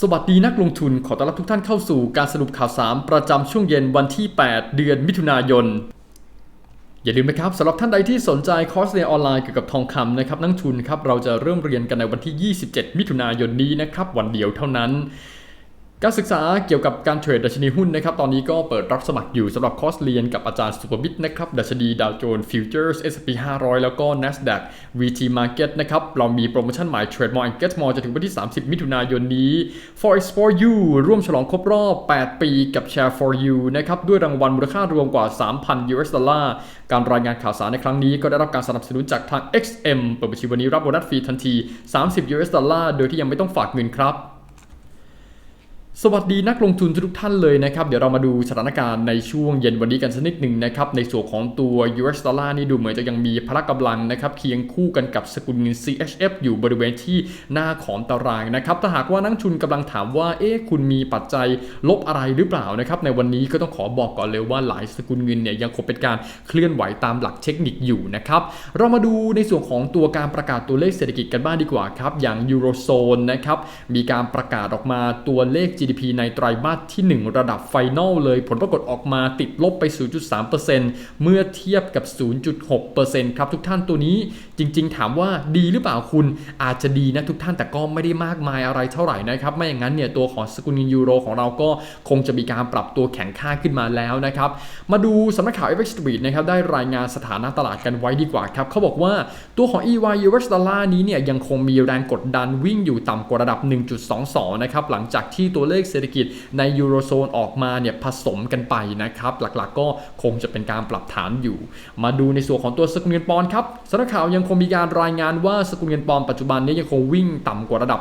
สวัสดีนักลงทุนขอต้อนรับทุกท่านเข้าสู่การสรุปข่าวสารประจำช่วงเย็นวันที่ 8 เดือนมิถุนายน อย่าลืมนะครับสำหรับท่านใดที่สนใจคอร์สเรียนออนไลน์เกี่ยวกับทองคำนะครับนักทุนครับเราจะเริ่มเรียนกันในวันที่ 27 มิถุนายนนี้นะครับวันเดียวเท่านั้น การศึกษาเกี่ยวกับการเทรดดัชนีหุ้นนะครับ ตอนนี้ก็เปิดรับสมัครอยู่สำหรับคอร์สเรียนกับอาจารย์สุภวิทย์นะครับ ดัชนีดาวโจนส์ฟิวเจอร์ส S&P 500 แล้วก็ NASDAQ VT Market นะครับ เรามีโปรโมชั่นใหม่ Trade More and Get More จะถึงวันที่ 30 มิถุนายนนี้ Forex for You ร่วมฉลองครบรอบ 8 ปีกับ Share for You นะครับ ด้วยรางวัลมูลค่ารวมกว่า 3,000 US ดอลลาร์ การรายงานข่าวสารในครั้งนี้ก็ได้รับการสนับสนุนจากทาง XM เปิดบัญชีวันนี้รับโบนัสฟรีทันที 30 US ดอลลาร์ โดยที่ยังไม่ต้องฝากเงินครับ สวัสดีนักลงทุนทุกท่านเลยนะครับ เดี๋ยวเรามาดูสถานการณ์ในช่วงเย็นวันนี้กันสักนิดหนึ่งนะครับ ในส่วนของตัว US ดอลลาร์นี่ดูเหมือนจะยังมีพละกำลังนะครับเคียงคู่กันกับสกุลเงิน CHF อยู่บริเวณที่หน้าของตารางนะครับถ้าหากว่านักทุนกำลังถามว่าเอ๊ะคุณมีปัจจัยลบอะไรหรือเปล่านะครับในวันนี้ก็ต้องขอบอกก่อนเลยว่าหลายสกุลเงินเนี่ยยังคงเป็นการเคลื่อนไหวตามหลักเทคนิคอยู่นะครับเรามาดูในส่วนของตัวการประกาศตัวเลขเศรษฐกิจกันบ้างดีกว่าครับอย่างยูโรโซนนะครับมีการประกาศออกมาตัวเลข GDP ในไตรมาสที่ 1 ระดับไฟนอลเลย ผลปรากฏออกมาติดลบไป 0.3%เมื่อเทียบกับ 0.6%ครับทุกท่านตัวนี้จริง ๆ ถามว่าดีหรือเปล่าคุณอาจจะดีนะทุกท่านแต่ก็ไม่ได้มากมายอะไรเท่าไหร่นะครับไม่อย่างนั้นเนี่ยตัวของสกุลเงินยูโรของเราก็คงจะมีการปรับตัวแข็งค่าขึ้นมาแล้วนะครับมาดูสำนักข่าว FX Street นะครับได้รายงานสถานะตลาดกันไว้ดีกว่าครับเขาบอกว่าตัวของ EY US ดอลลาร์นี้เนี่ยยังคงมีแรงกดดันวิ่งอยู่ต่ำกว่าระดับ 1.22 นะครับหลังจากที่ตัวเลขเศรษฐกิจในยูโรโซนออกมาเนี่ยผสมกันไปนะครับ หลักๆก็คงจะเป็นการปรับฐานอยู่ มาดูในส่วนของตัวสกุลเงินปอนด์ครับสำนักข่าวยังคงมีการรายงานว่าสกุลเงินปอนด์ปัจจุบันนี้ยังคงวิ่งต่ำกว่าระดับ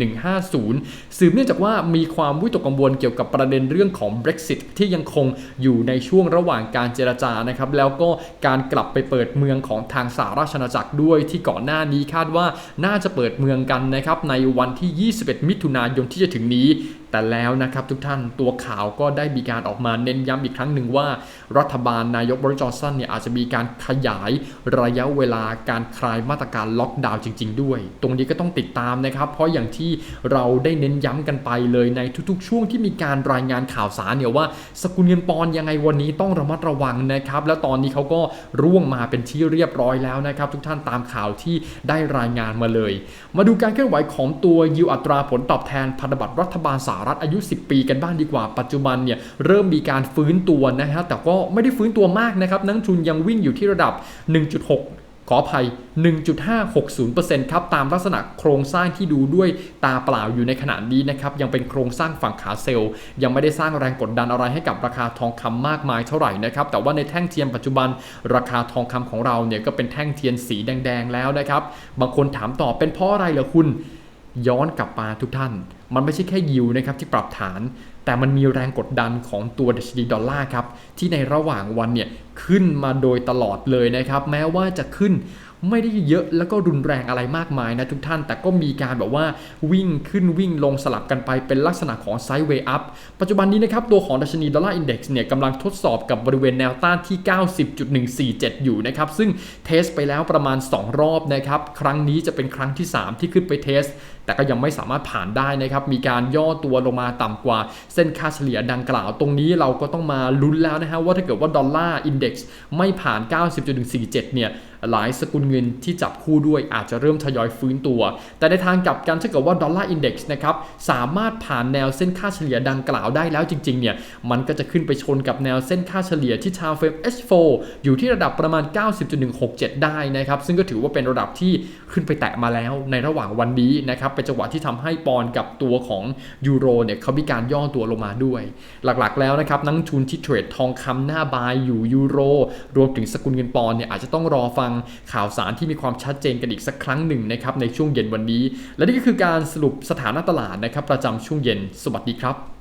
1.4150 สืบเนื่องจากว่ามีความวิตกกังวลเกี่ยวกับประเด็นเรื่องของ Brexit ที่ยังคงอยู่ในช่วงระหว่างการเจรจานะครับแล้วก็การกลับไปเปิดเมืองของทางสหราชอาณาจักรด้วยที่ก่อนหน้านี้คาดว่าน่าจะเปิดเมืองกันนะครับในวันที่ 21 มิถุนายนที่จะถึงนี้ แต่แล้วนะครับทุกท่านตัวข่าวก็ได้มีการออกมาเน้นย้ำอีกครั้งหนึ่งว่า รัฐบาลนายกบริจอนสันเนี่ยอาจจะมีการขยายระยะเวลาการคลายมาตรการล็อกดาวน์จริง ๆ ด้วย ตรงนี้ก็ต้องติดตามนะครับ เพราะอย่างที่เราได้เน้นย้ำกันไปเลยในทุกๆ ช่วงที่มีการรายงานข่าวสารเนี่ยว่า สกุลเงินปอนด์ยังไงวันนี้ต้องระมัดระวังนะครับ แล้วตอนนี้เขาก็ร่วงมาเป็นที่เรียบร้อยแล้วนะครับทุกท่านตามข่าวที่ได้รายงานมาเลย มาดูการเคลื่อนไหวของตัวยิวอัตราผลตอบแทนพันธบัตรรัฐบาลสหรัฐอายุ 10 ปีกันบ้างดีกว่า ปัจจุบันเนี่ยเริ่มมีการฟื้นตัวนะฮะแต่ก็ไม่ได้ฟื้นตัวมากนะครับนักทุนยังวิ่งอยู่ที่ระดับ 1.6ขออภัย 1.560%ครับ ตามลักษณะโครงสร้างที่ดูด้วยตาเปล่าอยู่ในขณะนี้นะครับ ยังเป็นโครงสร้างฝั่งขาเซลล์ ยังไม่ได้สร้างแรงกดดันอะไรให้กับราคาทองคำมากมายเท่าไหร่นะครับ แต่ว่าในแท่งเทียมปัจจุบัน ราคาทองคำของเราเนี่ยก็เป็นแท่งเทียนสีแดง ๆ แล้วนะครับ บางคนถามต่อเป็นเพราะอะไรเหรอคุณ ย้อนกลับมาทุกท่าน มันไม่ใช่แค่ยิวนะครับที่ปรับฐาน แต่มันมีแรงกดดันของตัวดัชนีดอลลาร์ครับที่ในระหว่างวันเนี่ยขึ้นมาโดยตลอดเลยนะครับ แม้ว่าจะขึ้น ไม่ได้เยอะแล้วก็รุนแรงอะไรมากมายนะทุกท่าน แต่ก็มีการแบบว่าวิ่งขึ้นวิ่งลงสลับกันไปเป็นลักษณะของไซด์เวย์อัพปัจจุบันนี้นะครับ ตัวของดัชนีดอลลาร์อินเด็กซ์เนี่ยกำลังทดสอบกับบริเวณแนวต้านที่ 90.147 อยู่นะครับ ซึ่งเทสไปแล้วประมาณ 2 รอบนะครับ ครั้งนี้จะเป็นครั้งที่ 3 ที่ขึ้นไปเทส แต่ก็ยังไม่สามารถผ่านได้นะครับ มีการย่อตัวลงมาต่ำกว่าเส้นค่าเฉลี่ยดังกล่าว ตรงนี้เราก็ต้องมาลุ้นแล้วนะฮะว่าถ้าเกิดว่าดอลลาร์อินเด็กซ์ไม่ผ่าน 90.147 เนี่ยหลายสกุลเงินที่จับคู่ด้วยอาจจะเริ่มทยอยฟื้นตัว แต่ในทางกลับกันถ้าเกิดว่าดอลลาร์อินเด็กซ์นะครับสามารถผ่านแนวเส้นค่าเฉลี่ยดังกล่าวได้แล้วจริงๆเนี่ยมันก็จะขึ้นไปชนกับแนวเส้นค่าเฉลี่ยที่ชาวเฟรม H4 อยู่ที่ระดับประมาณ 90.167 ได้นะครับซึ่งก็ถือว่าเป็นระดับที่ขึ้นไปแตะมาแล้วในระหว่างวันนี้นะครับเป็นจังหวะที่ทำให้ปอนกับตัวของยูโรเนี่ยเขามีการย่อตัวลงมาด้วย หลักๆแล้วนะครับนักทุนที่เทรดทองคำหน้าบายอยู่ยูโรรวมถึงสกุลเงินปอนเนี่ยอาจจะต้องรอฟังข่าวสารที่มีความชัดเจนกันอีกสักครั้งหนึ่งนะครับในช่วงเย็นวันนี้ และนี่ก็คือการสรุปสถานะตลาดนะครับประจำช่วงเย็น สวัสดีครับ